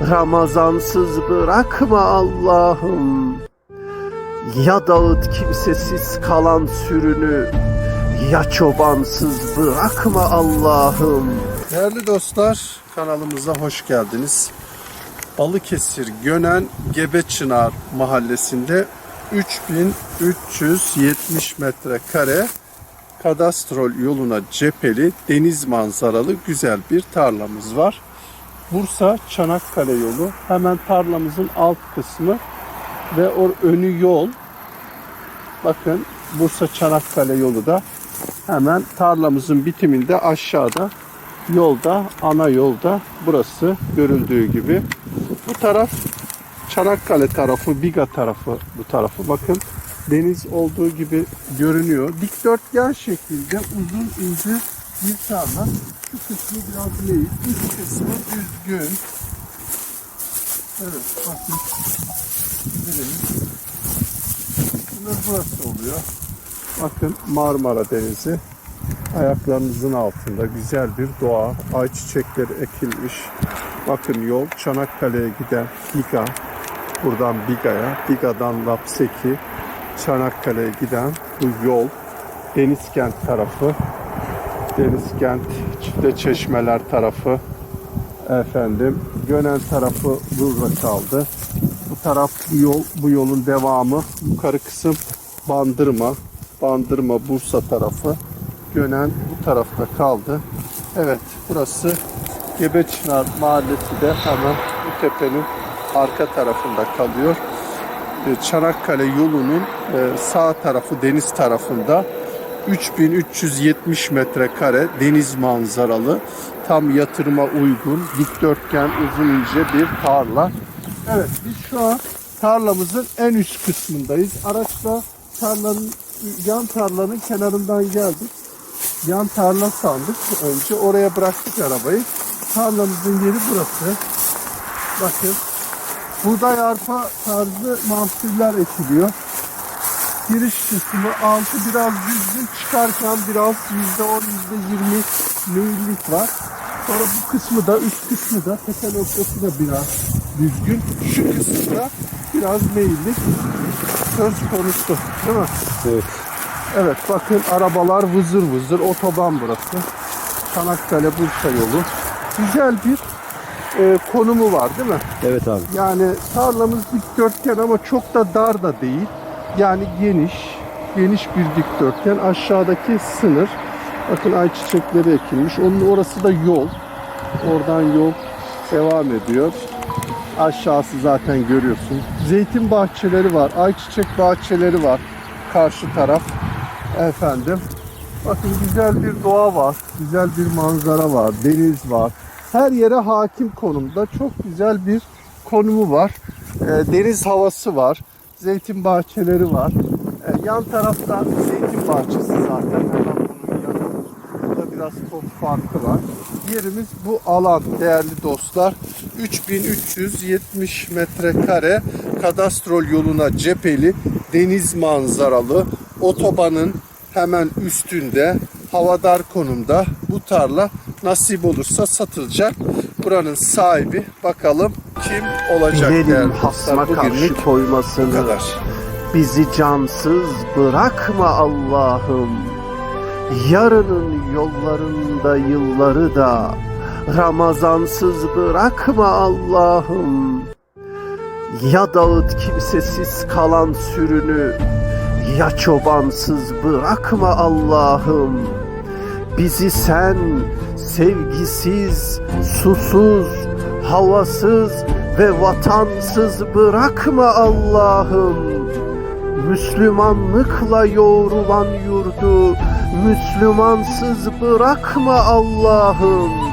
Ramazansız bırakma Allah'ım. Ya dağıt kimsesiz kalan sürünü, ya çobansız bırakma Allah'ım. Değerli dostlar, kanalımıza hoş geldiniz. Balıkesir Gönen Gebeçınar mahallesinde 3370 metrekare kadastrol yoluna cepheli deniz manzaralı güzel bir tarlamız var. Bursa Çanakkale yolu hemen tarlamızın alt kısmı ve o önü yol. Bakın Bursa Çanakkale yolu da hemen tarlamızın bitiminde aşağıda yolda ana yolda burası görüldüğü gibi. Bu taraf Çanakkale tarafı, Biga tarafı bu tarafı. Bakın deniz olduğu gibi görünüyor. Dikdörtgen şeklinde uzun ince bir tarla. Şu kısmı biraz meyil, üst kısmı düzgün. Evet bakın. Birimiz. Bunlar burası oluyor. Bakın Marmara Denizi. Ayaklarınızın altında güzel bir doğa. Ayçiçekleri ekilmiş. Bakın yol Çanakkale'ye giden Biga. Buradan Biga'ya, Biga'dan Lapseki, Çanakkale'ye giden bu yol. Denizkent tarafı. Denizkent, Çifte Çeşmeler tarafı. Efendim, Gönen tarafı burada kaldı. Bu taraf bu yol, bu yolun devamı. Yukarı kısım Bandırma, Bandırma Bursa tarafı. Gönen bu tarafta kaldı. Evet, burası Gebeçınar Mahallesi de hemen bu tepenin arka tarafında kalıyor. E, Çanakkale yolunun e, sağ tarafı deniz tarafında 3370 metrekare deniz manzaralı tam yatırıma uygun dikdörtgen uzun ince bir tarla. Evet biz şu an tarlamızın en üst kısmındayız. Araçla tarlanın yan tarlanın kenarından geldik. Yan tarla sandık önce oraya bıraktık arabayı. Tarlamızın yeri burası. Bakın buğday arpa tarzı mahsuller ekiliyor. Giriş kısmı altı biraz düzgün çıkarken biraz yüzde on yüzde yirmi meyillik var. Sonra bu kısmı da üst kısmı da tepe noktası da biraz düzgün. Şu kısmı da biraz meyillik söz konusu değil mi? Evet. Evet bakın arabalar vızır vızır otoban burası. Çanakkale Bursa yolu. Güzel bir e, konumu var değil mi? Evet abi. Yani tarlamız dikdörtgen ama çok da dar da değil. Yani geniş, geniş bir dikdörtgen. Aşağıdaki sınır. Bakın ayçiçekleri ekilmiş. Onun orası da yol. Oradan yol devam ediyor. Aşağısı zaten görüyorsun. Zeytin bahçeleri var. Ayçiçek bahçeleri var. Karşı taraf. Efendim. Bakın güzel bir doğa var. Güzel bir manzara var. Deniz var. Her yere hakim konumda. Çok güzel bir konumu var. Ee, deniz havası var. Zeytin bahçeleri var. Ee, yan tarafta zeytin bahçesi zaten. Hemen bunun yanı. Burada biraz top farkı var. Yerimiz bu alan değerli dostlar. 3370 metrekare kadastrol yoluna cepheli deniz manzaralı otobanın hemen üstünde havadar konumda bu tarla nasip olursa satılacak. Buranın sahibi bakalım kim olacak Bilelim hasma karşı koymasını. kadar. Bizi cansız bırakma Allah'ım. Yarının yollarında yılları da Ramazansız bırakma Allah'ım. Ya dağıt kimsesiz kalan sürünü, ya çobansız bırakma Allah'ım. Bizi sen sevgisiz, susuz, havasız ve vatansız bırakma Allah'ım. Müslümanlıkla yoğrulan yurdu Müslümansız bırakma Allah'ım.